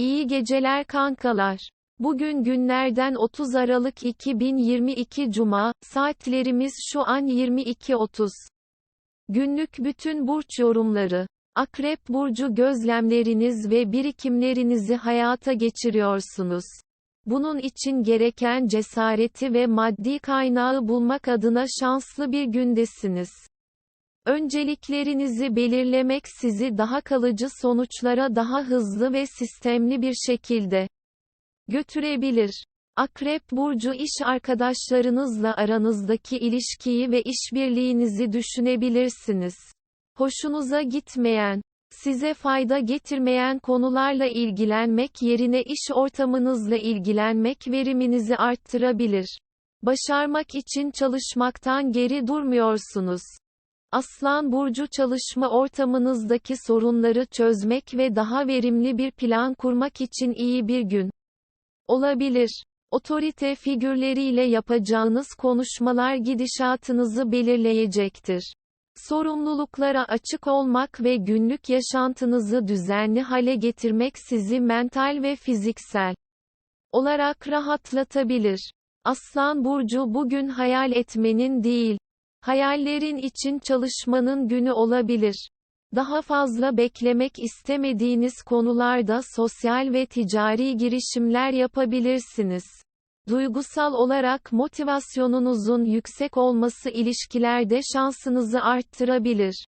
İyi geceler kankalar. Bugün günlerden 30 Aralık 2022 Cuma, saatlerimiz şu an 22.30. Günlük bütün burç yorumları. Akrep burcu gözlemleriniz ve birikimlerinizi hayata geçiriyorsunuz. Bunun için gereken cesareti ve maddi kaynağı bulmak adına şanslı bir gündesiniz. Önceliklerinizi belirlemek sizi daha kalıcı sonuçlara daha hızlı ve sistemli bir şekilde götürebilir. Akrep burcu iş arkadaşlarınızla aranızdaki ilişkiyi ve işbirliğinizi düşünebilirsiniz. Hoşunuza gitmeyen, size fayda getirmeyen konularla ilgilenmek yerine iş ortamınızla ilgilenmek veriminizi arttırabilir. Başarmak için çalışmaktan geri durmuyorsunuz. Aslan burcu çalışma ortamınızdaki sorunları çözmek ve daha verimli bir plan kurmak için iyi bir gün olabilir. Otorite figürleriyle yapacağınız konuşmalar gidişatınızı belirleyecektir. Sorumluluklara açık olmak ve günlük yaşantınızı düzenli hale getirmek sizi mental ve fiziksel olarak rahatlatabilir. Aslan burcu bugün hayal etmenin değil, hayallerin için çalışmanın günü olabilir. Daha fazla beklemek istemediğiniz konularda sosyal ve ticari girişimler yapabilirsiniz. Duygusal olarak motivasyonunuzun yüksek olması ilişkilerde şansınızı arttırabilir.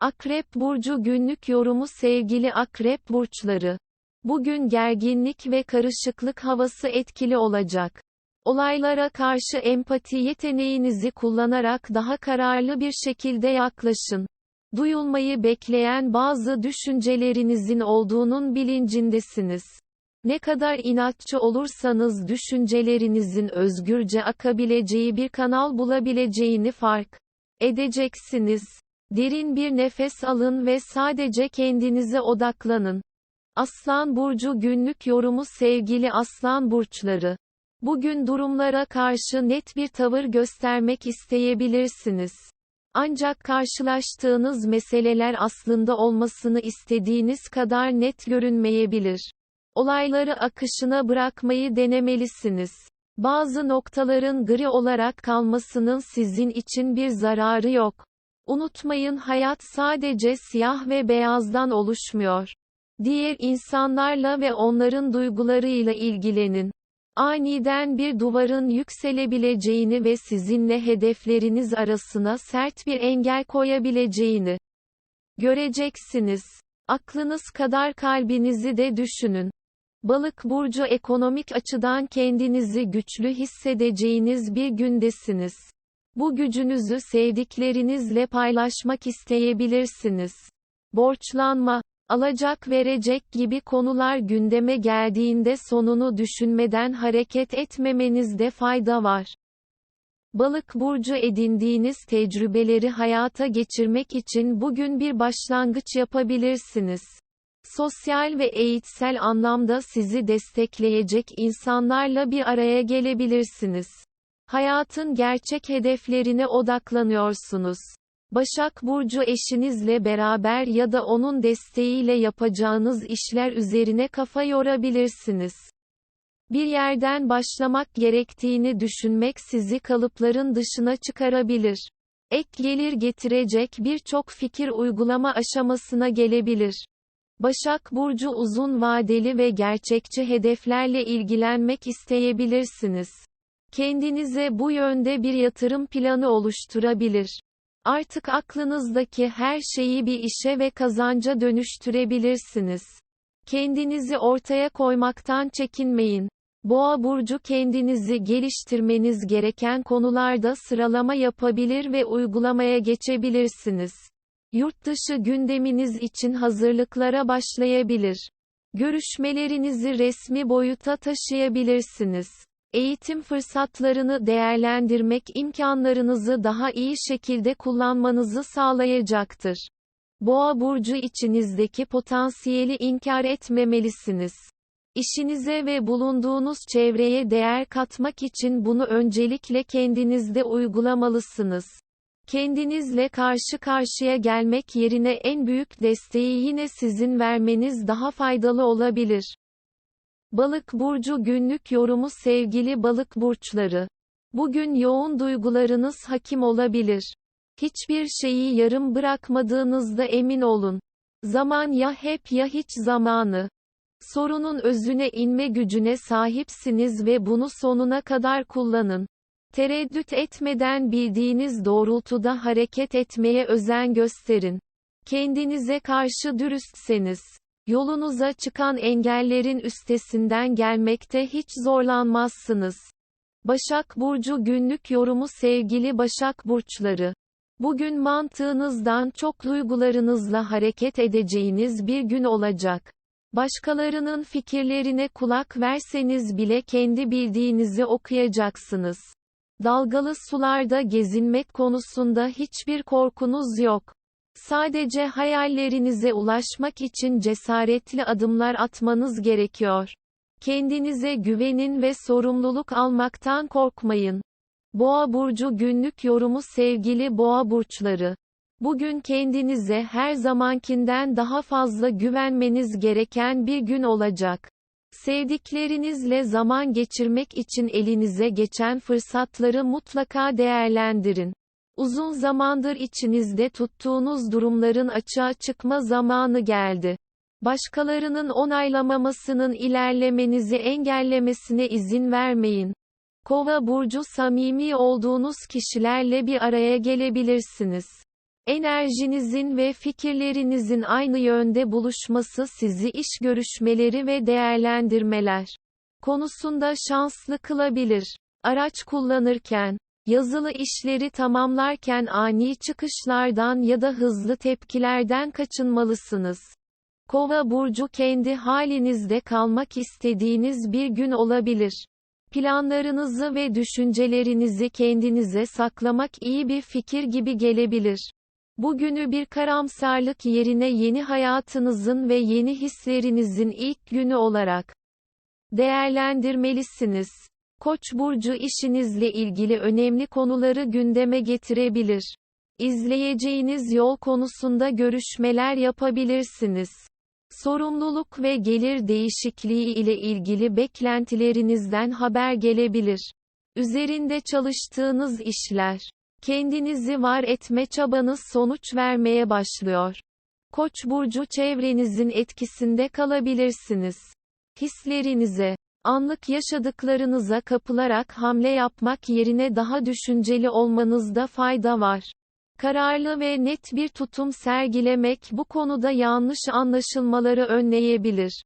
Akrep burcu günlük yorumu sevgili akrep burçları. Bugün gerginlik ve karışıklık havası etkili olacak. Olaylara karşı empati yeteneğinizi kullanarak daha kararlı bir şekilde yaklaşın. Duyulmayı bekleyen bazı düşüncelerinizin olduğunun bilincindesiniz. Ne kadar inatçı olursanız düşüncelerinizin özgürce akabileceği bir kanal bulabileceğini fark edeceksiniz. Derin bir nefes alın ve sadece kendinize odaklanın. Aslan burcu günlük yorumu sevgili aslan burçları. Bugün durumlara karşı net bir tavır göstermek isteyebilirsiniz. Ancak karşılaştığınız meseleler aslında olmasını istediğiniz kadar net görünmeyebilir. Olayları akışına bırakmayı denemelisiniz. Bazı noktaların gri olarak kalmasının sizin için bir zararı yok. Unutmayın hayat sadece siyah ve beyazdan oluşmuyor. Diğer insanlarla ve onların duygularıyla ilgilenin. Aniden bir duvarın yükselebileceğini ve sizinle hedefleriniz arasına sert bir engel koyabileceğini göreceksiniz. Aklınız kadar kalbinizi de düşünün. Balık burcu ekonomik açıdan kendinizi güçlü hissedeceğiniz bir gündesiniz. Bu gücünüzü sevdiklerinizle paylaşmak isteyebilirsiniz. Borçlanma, alacak verecek gibi konular gündeme geldiğinde sonunu düşünmeden hareket etmemenizde fayda var. Balık burcu edindiğiniz tecrübeleri hayata geçirmek için bugün bir başlangıç yapabilirsiniz. Sosyal ve eğitsel anlamda sizi destekleyecek insanlarla bir araya gelebilirsiniz. Hayatın gerçek hedeflerine odaklanıyorsunuz. Başak Burcu eşinizle beraber ya da onun desteğiyle yapacağınız işler üzerine kafa yorabilirsiniz. Bir yerden başlamak gerektiğini düşünmek sizi kalıpların dışına çıkarabilir. Ek gelir getirecek birçok fikir uygulama aşamasına gelebilir. Başak Burcu uzun vadeli ve gerçekçi hedeflerle ilgilenmek isteyebilirsiniz. Kendinize bu yönde bir yatırım planı oluşturabilir. Artık aklınızdaki her şeyi bir işe ve kazanca dönüştürebilirsiniz. Kendinizi ortaya koymaktan çekinmeyin. Boğa burcu kendinizi geliştirmeniz gereken konularda sıralama yapabilir ve uygulamaya geçebilirsiniz. Yurt dışı gündeminiz için hazırlıklara başlayabilir. Görüşmelerinizi resmi boyuta taşıyabilirsiniz. Eğitim fırsatlarını değerlendirmek imkanlarınızı daha iyi şekilde kullanmanızı sağlayacaktır. Boğa burcu içinizdeki potansiyeli inkar etmemelisiniz. İşinize ve bulunduğunuz çevreye değer katmak için bunu öncelikle kendinizde uygulamalısınız. Kendinizle karşı karşıya gelmek yerine en büyük desteği yine sizin vermeniz daha faydalı olabilir. Balık burcu günlük yorumu sevgili balık burçları. Bugün yoğun duygularınız hakim olabilir. Hiçbir şeyi yarım bırakmadığınızda emin olun. Zaman ya hep ya hiç zamanı. Sorunun özüne inme gücüne sahipsiniz ve bunu sonuna kadar kullanın. Tereddüt etmeden bildiğiniz doğrultuda hareket etmeye özen gösterin. Kendinize karşı dürüstseniz, yolunuza çıkan engellerin üstesinden gelmekte hiç zorlanmazsınız. Başak Burcu günlük yorumu sevgili Başak Burçları. Bugün mantığınızdan çok duygularınızla hareket edeceğiniz bir gün olacak. Başkalarının fikirlerine kulak verseniz bile kendi bildiğinizi okuyacaksınız. Dalgalı sularda gezinmek konusunda hiçbir korkunuz yok. Sadece hayallerinize ulaşmak için cesaretli adımlar atmanız gerekiyor. Kendinize güvenin ve sorumluluk almaktan korkmayın. Boğa burcu günlük yorumu sevgili boğa burçları. Bugün kendinize her zamankinden daha fazla güvenmeniz gereken bir gün olacak. Sevdiklerinizle zaman geçirmek için elinize geçen fırsatları mutlaka değerlendirin. Uzun zamandır içinizde tuttuğunuz durumların açığa çıkma zamanı geldi. Başkalarının onaylamamasının ilerlemenizi engellemesine izin vermeyin. Kova burcu samimi olduğunuz kişilerle bir araya gelebilirsiniz. Enerjinizin ve fikirlerinizin aynı yönde buluşması sizi iş görüşmeleri ve değerlendirmeler konusunda şanslı kılabilir. Araç kullanırken, yazılı işleri tamamlarken ani çıkışlardan ya da hızlı tepkilerden kaçınmalısınız. Kova burcu kendi halinizde kalmak istediğiniz bir gün olabilir. Planlarınızı ve düşüncelerinizi kendinize saklamak iyi bir fikir gibi gelebilir. Bugünü bir karamsarlık yerine yeni hayatınızın ve yeni hislerinizin ilk günü olarak değerlendirmelisiniz. Koç burcu işinizle ilgili önemli konuları gündeme getirebilir. İzleyeceğiniz yol konusunda görüşmeler yapabilirsiniz. Sorumluluk ve gelir değişikliği ile ilgili beklentilerinizden haber gelebilir. Üzerinde çalıştığınız işler, kendinizi var etme çabanız sonuç vermeye başlıyor. Koç burcu çevrenizin etkisinde kalabilirsiniz. Hislerinize, anlık yaşadıklarınıza kapılarak hamle yapmak yerine daha düşünceli olmanızda fayda var. Kararlı ve net bir tutum sergilemek bu konuda yanlış anlaşılmaları önleyebilir.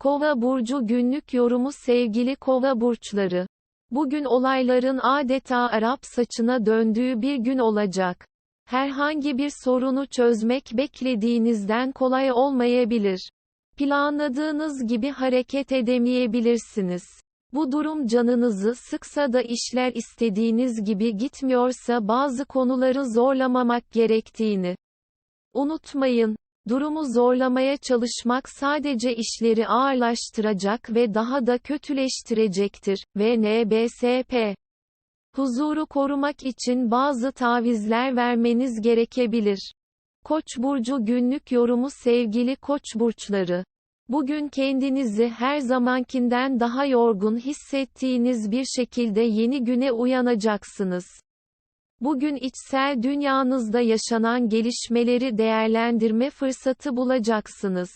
Kova burcu günlük yorumu sevgili Kova burçları. Bugün olayların adeta Arap saçına döndüğü bir gün olacak. Herhangi bir sorunu çözmek beklediğinizden kolay olmayabilir. Planladığınız gibi hareket edemeyebilirsiniz. Bu durum canınızı sıksa da işler istediğiniz gibi gitmiyorsa bazı konuları zorlamamak gerektiğini unutmayın. Durumu zorlamaya çalışmak sadece işleri ağırlaştıracak ve daha da kötüleştirecektir. Ve NBSP Huzuru korumak için bazı tavizler vermeniz gerekebilir. Koç burcu günlük yorumu sevgili Koç burçları Bugün kendinizi her zamankinden daha yorgun hissettiğiniz bir şekilde yeni güne uyanacaksınız. Bugün içsel dünyanızda yaşanan gelişmeleri değerlendirme fırsatı bulacaksınız.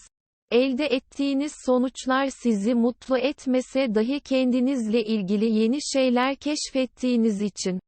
Elde ettiğiniz sonuçlar sizi mutlu etmese dahi kendinizle ilgili yeni şeyler keşfettiğiniz için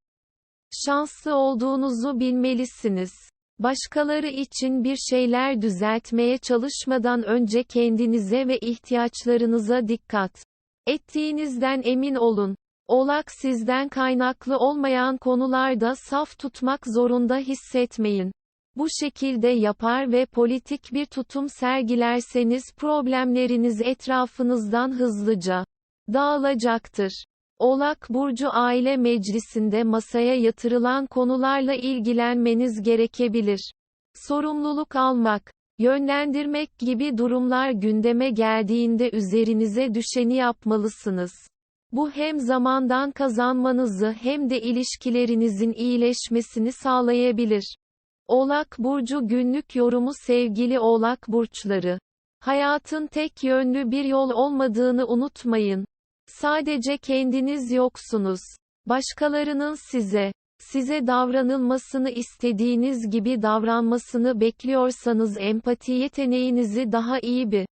şanslı olduğunuzu bilmelisiniz. Başkaları için bir şeyler düzeltmeye çalışmadan önce kendinize ve ihtiyaçlarınıza dikkat ettiğinizden emin olun. Oğlak sizden kaynaklı olmayan konularda saf tutmak zorunda hissetmeyin. Bu şekilde yapar ve politik bir tutum sergilerseniz problemleriniz etrafınızdan hızlıca dağılacaktır. Oğlak Burcu aile meclisinde masaya yatırılan konularla ilgilenmeniz gerekebilir. Sorumluluk almak, yönlendirmek gibi durumlar gündeme geldiğinde üzerinize düşeni yapmalısınız. Bu hem zamandan kazanmanızı hem de ilişkilerinizin iyileşmesini sağlayabilir. Oğlak Burcu günlük yorumu sevgili Oğlak Burçları Hayatın tek yönlü bir yol olmadığını unutmayın. Sadece kendiniz yoksunuz. Başkalarının size, size davranılmasını istediğiniz gibi davranmasını bekliyorsanız empati yeteneğinizi daha iyi bir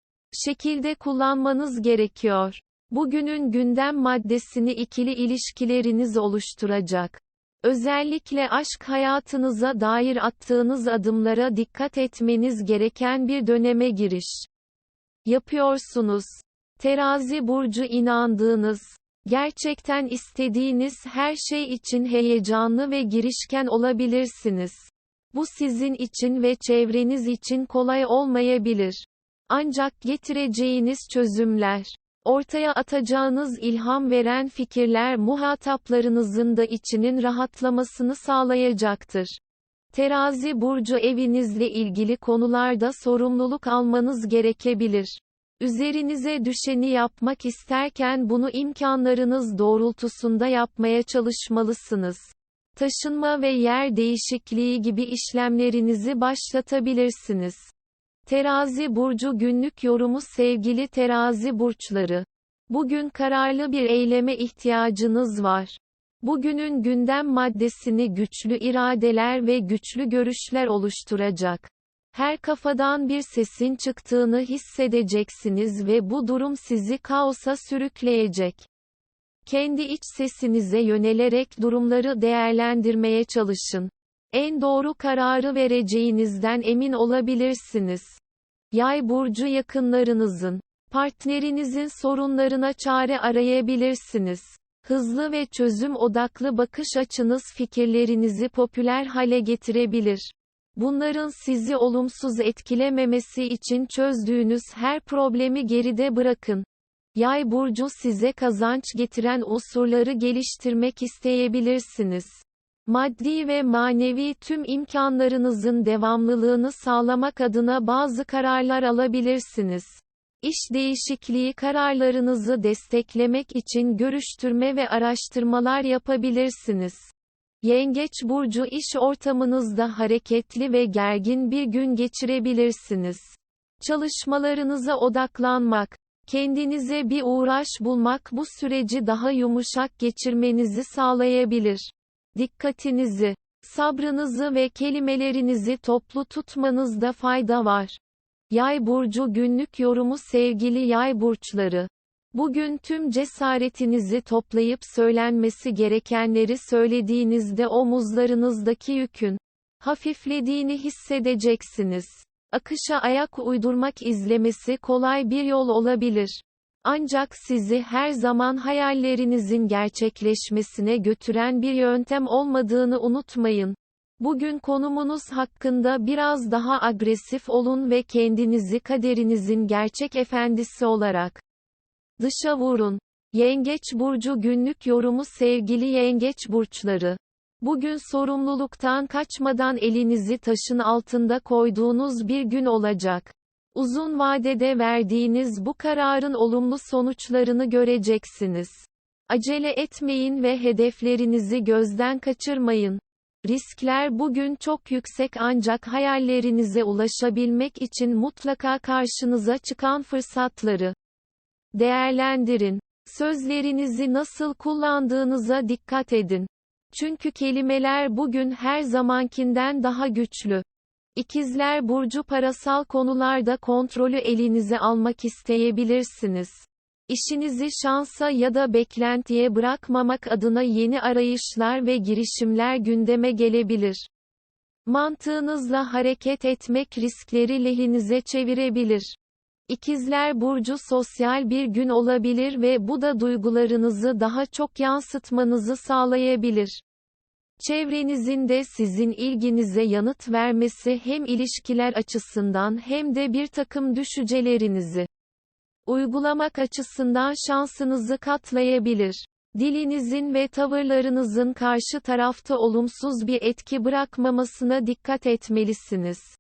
şekilde kullanmanız gerekiyor. Bugünün gündem maddesini ikili ilişkileriniz oluşturacak. Özellikle aşk hayatınıza dair attığınız adımlara dikkat etmeniz gereken bir döneme giriş yapıyorsunuz. Terazi burcu inandığınız, gerçekten istediğiniz her şey için heyecanlı ve girişken olabilirsiniz. Bu sizin için ve çevreniz için kolay olmayabilir. Ancak getireceğiniz çözümler, ortaya atacağınız ilham veren fikirler muhataplarınızın da içinin rahatlamasını sağlayacaktır. Terazi burcu evinizle ilgili konularda sorumluluk almanız gerekebilir. Üzerinize düşeni yapmak isterken bunu imkanlarınız doğrultusunda yapmaya çalışmalısınız. Taşınma ve yer değişikliği gibi işlemlerinizi başlatabilirsiniz. Terazi burcu günlük yorumu sevgili terazi burçları. Bugün kararlı bir eyleme ihtiyacınız var. Bugünün gündem maddesini güçlü iradeler ve güçlü görüşler oluşturacak. Her kafadan bir sesin çıktığını hissedeceksiniz ve bu durum sizi kaosa sürükleyecek. Kendi iç sesinize yönelerek durumları değerlendirmeye çalışın. En doğru kararı vereceğinizden emin olabilirsiniz. Yay burcu yakınlarınızın, partnerinizin sorunlarına çare arayabilirsiniz. Hızlı ve çözüm odaklı bakış açınız fikirlerinizi popüler hale getirebilir. Bunların sizi olumsuz etkilememesi için çözdüğünüz her problemi geride bırakın. Yay burcu size kazanç getiren unsurları geliştirmek isteyebilirsiniz. Maddi ve manevi tüm imkanlarınızın devamlılığını sağlamak adına bazı kararlar alabilirsiniz. İş değişikliği kararlarınızı desteklemek için görüştürme ve araştırmalar yapabilirsiniz. Yengeç burcu iş ortamınızda hareketli ve gergin bir gün geçirebilirsiniz. Çalışmalarınıza odaklanmak, kendinize bir uğraş bulmak bu süreci daha yumuşak geçirmenizi sağlayabilir. Dikkatinizi, sabrınızı ve kelimelerinizi toplu tutmanızda fayda var. Yay burcu günlük yorumu sevgili yay burçları. Bugün tüm cesaretinizi toplayıp söylenmesi gerekenleri söylediğinizde omuzlarınızdaki yükün hafiflediğini hissedeceksiniz. Akışa ayak uydurmak izlemesi kolay bir yol olabilir. Ancak sizi her zaman hayallerinizin gerçekleşmesine götüren bir yöntem olmadığını unutmayın. Bugün konumunuz hakkında biraz daha agresif olun ve kendinizi kaderinizin gerçek efendisi olarak dışa vurun. Yengeç burcu günlük yorumu sevgili yengeç burçları. Bugün sorumluluktan kaçmadan elinizi taşın altında koyduğunuz bir gün olacak. Uzun vadede verdiğiniz bu kararın olumlu sonuçlarını göreceksiniz. Acele etmeyin ve hedeflerinizi gözden kaçırmayın. Riskler bugün çok yüksek ancak hayallerinize ulaşabilmek için mutlaka karşınıza çıkan fırsatları değerlendirin. Sözlerinizi nasıl kullandığınıza dikkat edin. Çünkü kelimeler bugün her zamankinden daha güçlü. İkizler burcu parasal konularda kontrolü elinize almak isteyebilirsiniz. İşinizi şansa ya da beklentiye bırakmamak adına yeni arayışlar ve girişimler gündeme gelebilir. Mantığınızla hareket etmek riskleri lehinize çevirebilir. İkizler burcu sosyal bir gün olabilir ve bu da duygularınızı daha çok yansıtmanızı sağlayabilir. Çevrenizin de sizin ilginize yanıt vermesi hem ilişkiler açısından hem de bir takım düşüncelerinizi uygulamak açısından şansınızı katlayabilir. Dilinizin ve tavırlarınızın karşı tarafta olumsuz bir etki bırakmamasına dikkat etmelisiniz.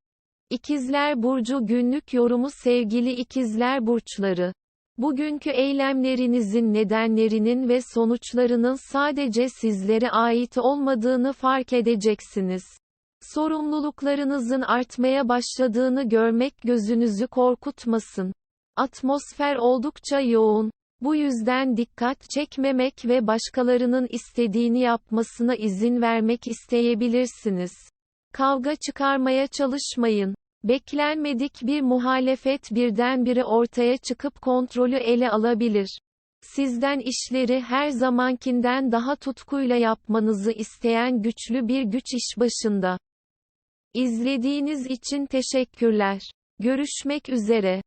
İkizler Burcu günlük yorumu sevgili ikizler burçları. Bugünkü eylemlerinizin nedenlerinin ve sonuçlarının sadece sizlere ait olmadığını fark edeceksiniz. Sorumluluklarınızın artmaya başladığını görmek gözünüzü korkutmasın. Atmosfer oldukça yoğun. Bu yüzden dikkat çekmemek ve başkalarının istediğini yapmasına izin vermek isteyebilirsiniz. Kavga çıkarmaya çalışmayın. Beklenmedik bir muhalefet birdenbire ortaya çıkıp kontrolü ele alabilir. Sizden işleri her zamankinden daha tutkuyla yapmanızı isteyen güçlü bir güç iş başında. İzlediğiniz için teşekkürler. Görüşmek üzere.